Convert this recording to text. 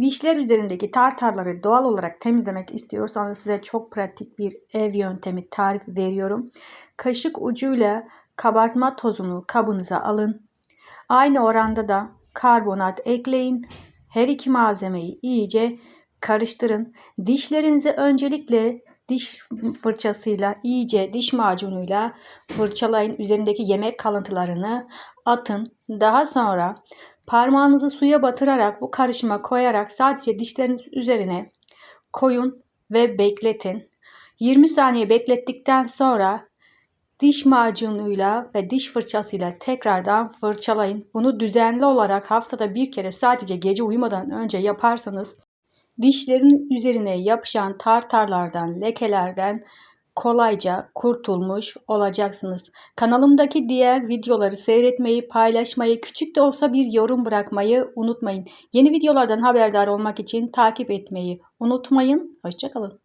Dişler üzerindeki tartarları doğal olarak temizlemek istiyorsanız size çok pratik bir ev yöntemi tarif veriyorum. Kaşık ucuyla kabartma tozunu kabınıza alın. Aynı oranda da karbonat ekleyin. Her iki malzemeyi iyice karıştırın. Dişlerinizi öncelikle diş fırçasıyla iyice diş macunuyla fırçalayın. Üzerindeki yemek kalıntılarını atın. Daha sonra parmağınızı suya batırarak bu karışıma koyarak sadece dişleriniz üzerine koyun ve bekletin. 20 saniye beklettikten sonra diş macunuyla ve diş fırçasıyla tekrardan fırçalayın. Bunu düzenli olarak haftada bir kere sadece gece uyumadan önce yaparsanız dişlerin üzerine yapışan tartarlardan, lekelerden kolayca kurtulmuş olacaksınız. Kanalımdaki diğer videoları seyretmeyi, paylaşmayı, küçük de olsa bir yorum bırakmayı unutmayın. Yeni videolardan haberdar olmak için takip etmeyi unutmayın. Hoşçakalın.